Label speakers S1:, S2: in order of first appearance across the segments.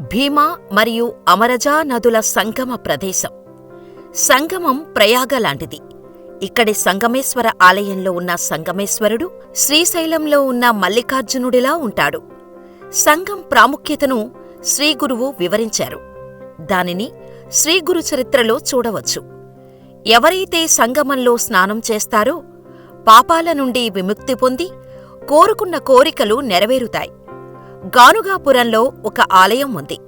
S1: భీమా మరియు అమరజా నదుల సంగమ ప్రదేశం. సంగమం ప్రయాగ లాంటిది. ఇక్కడి సంగమేశ్వర ఆలయంలో ఉన్న సంగమేశ్వరుడు శ్రీశైలంలో ఉన్న మల్లికార్జునుడిలా ఉంటాడు. సంగం ప్రాముఖ్యతను శ్రీగురువు వివరించారు. దానిని శ్రీగురు చరిత్రలో చూడవచ్చు. ఎవరైతే సంగమంలో స్నానం చేస్తారో పాపాల నుండి విముక్తి పొంది కోరుకున్న కోరికలు నెరవేరుతాయి. గానుగాపురంలో ఒక ఆలయం ఉంది.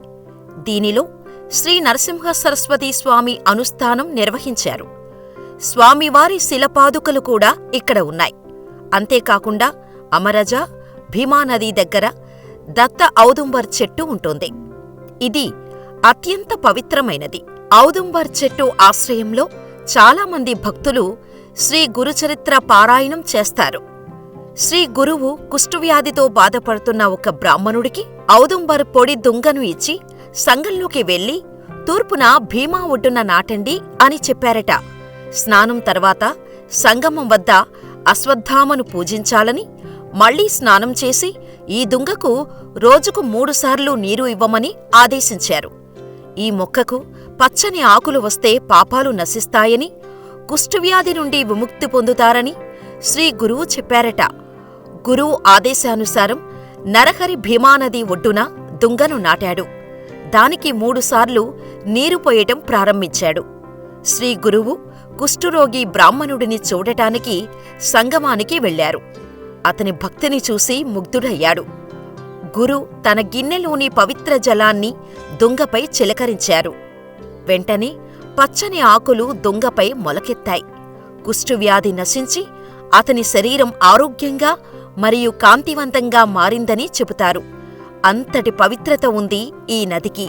S1: దీనిలో శ్రీ నరసింహ సరస్వతీ స్వామి అనుష్ఠానం నిర్వహించారు. స్వామివారి శిలపాదుకలు కూడా ఇక్కడ ఉన్నాయి. అంతేకాకుండా అమరజ భీమానది దగ్గర దత్త ఔదుంబర్ చెట్టు ఉంటుంది. ఇది అత్యంత పవిత్రమైనది. ఔదుంబర్ చెట్టు ఆశ్రయంలో చాలామంది భక్తులు శ్రీ గురుచరిత్ర పారాయణం చేస్తారు. శ్రీ గురువు కుష్ఠవ్యాధితో బాధపడుతున్న ఒక బ్రాహ్మణుడికి ఔదుంబర్ పొడి దుంగను ఇచ్చి సంగంలోకి వెళ్ళి తూర్పున భీమా ఒడ్డున నాటండి అని చెప్పారట. స్నానం తర్వాత సంగమం వద్ద అశ్వత్థామను పూజించాలని మళ్ళీ స్నానం చేసి ఈ దుంగకు రోజుకు మూడుసార్లు నీరు ఇవ్వమని ఆదేశించారు. ఈ మొక్కకు పచ్చని ఆకులు వస్తే పాపాలు నశిస్తాయని కుష్ఠవ్యాధి నుండి విముక్తి పొందుతారని శ్రీ గురువు చెప్పారట. గురువు ఆదేశానుసారం నరహరి భీమానది ఒడ్డున దుంగను నాటాడు. దానికి మూడుసార్లు నీరు పోయటం ప్రారంభించాడు. శ్రీ గురువు కుష్ఠురోగి బ్రాహ్మణుడిని చూడటానికి సంగమానికి వెళ్ళారు అతని భక్తిని చూసి ముగ్ధుడయ్యాడు. గురు తన గిన్నెలోని పవిత్ర జలాన్ని దుంగపై చిలకరించారు. వెంటనే పచ్చని ఆకులు దుంగపై మొలకెత్తాయి. కుష్ఠువ్యాధి నశించి అతని శరీరం ఆరోగ్యంగా మరియు కాంతివంతంగా మారిందని చెబుతారు. అంతటి పవిత్రత ఉంది ఈ నదికి.